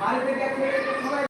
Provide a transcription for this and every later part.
বাড়ি থেকে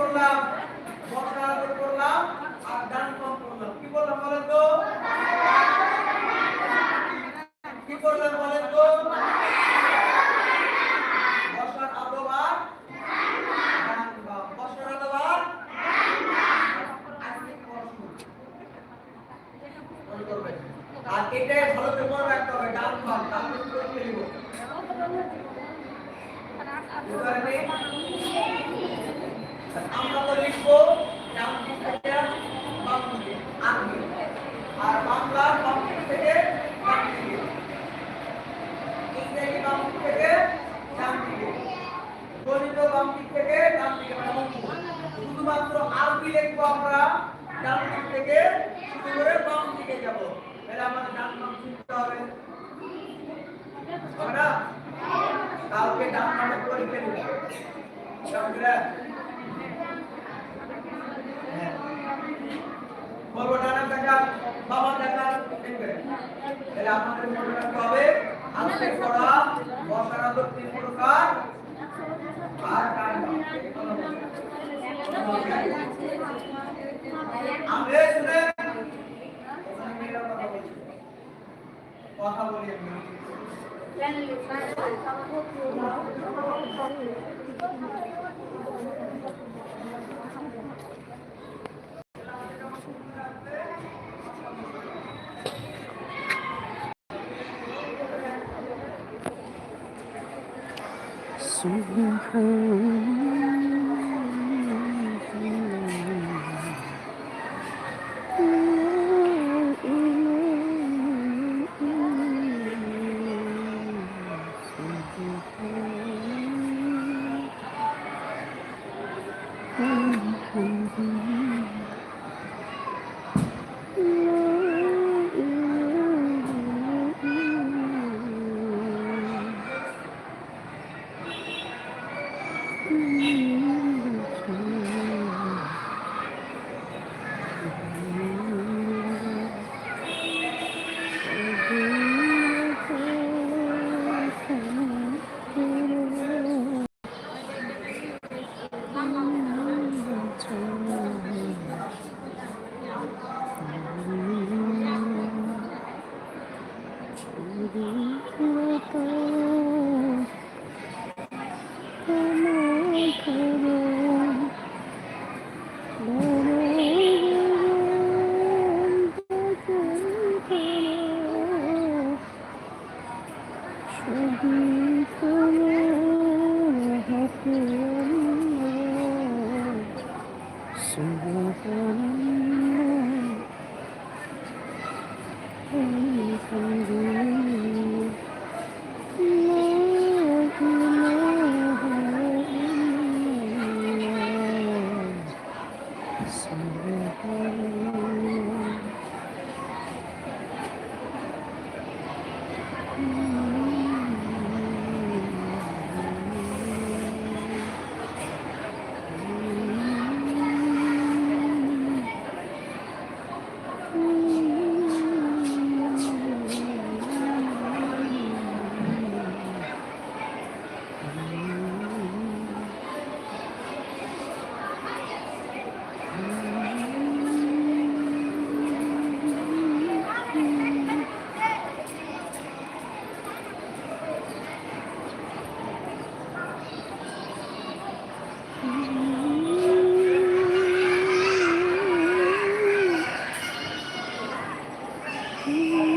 করলাম বর্ষা করলাম আর ডান পাম্প করলাম। কি করলাম বলেন তো? কি করলাম বলেন তো? আজকে পড়াশুনো মনে করবেন আর এটাই ভালো রাখতে হবে ডান পারলেন? আমরা তো থেকে আর থেকে ইংরেজি থেকে গণিত থেকে মানে শুধুমাত্র আরবি লিখব আমরা ডান দিক থেকে শুরু করে বাম যাব। তাহলে আমাদের ডান বাম হবে। কালকে ডান বামে পরীক্ষা তাহলে আমাদের মনে রাখতে হবে আজকে পড়া বসার আদর তিন প্রকার আর কথা to her. 嗯。Mm-hmm. Sí.